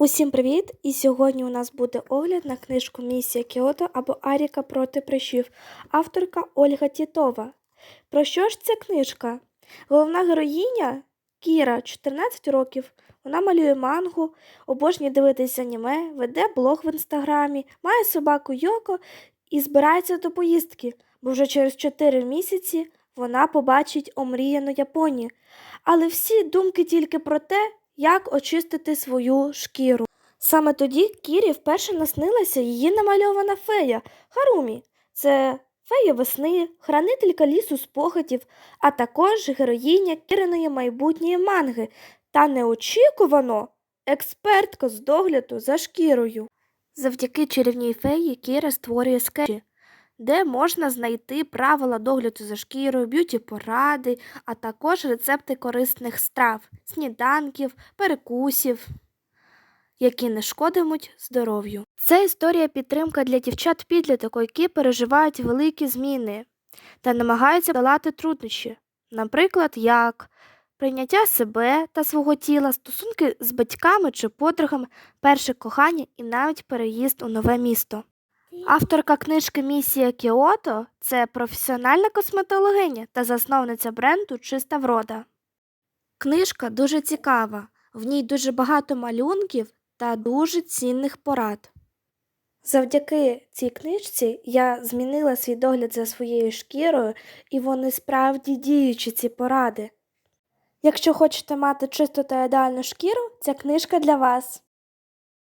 Усім привіт! І сьогодні у нас буде огляд на книжку Місія Кіото або Аріка проти прищів, авторка Ольга Тітова. Про що ж ця книжка? Головна героїня Кіра, 14 років. Вона малює мангу, обожнює дивитися аніме, веде блог в інстаграмі, має собаку Йоко і збирається до поїздки, бо вже через 4 місяці вона побачить омріяну Японію. Але всі думки тільки про те, як очистити свою шкіру. Саме тоді Кірі вперше наснилася її намальована фея Харумі. Це фея весни, хранителька лісу спогадів, а також героїня Кіриної майбутньої манги та неочікувано експертка з догляду за шкірою. Завдяки чарівній феї Кіра створює скетчі, де можна знайти правила догляду за шкірою, б'юті-поради, а також рецепти корисних страв, сніданків, перекусів, які не шкодимуть здоров'ю. Це історія підтримка для дівчат підліток, які переживають великі зміни та намагаються долати труднощі, наприклад, як прийняття себе та свого тіла, стосунки з батьками чи подругами, перше кохання і навіть переїзд у нове місто. Авторка книжки Місія Кіото це професіональна косметологиня та засновниця бренду Чиста врода. Книжка дуже цікава, в ній дуже багато малюнків та дуже цінних порад. Завдяки цій книжці я змінила свій догляд за своєю шкірою, і вони справді діючі ці поради. Якщо хочете мати чисту та ідеальну шкіру, ця книжка для вас.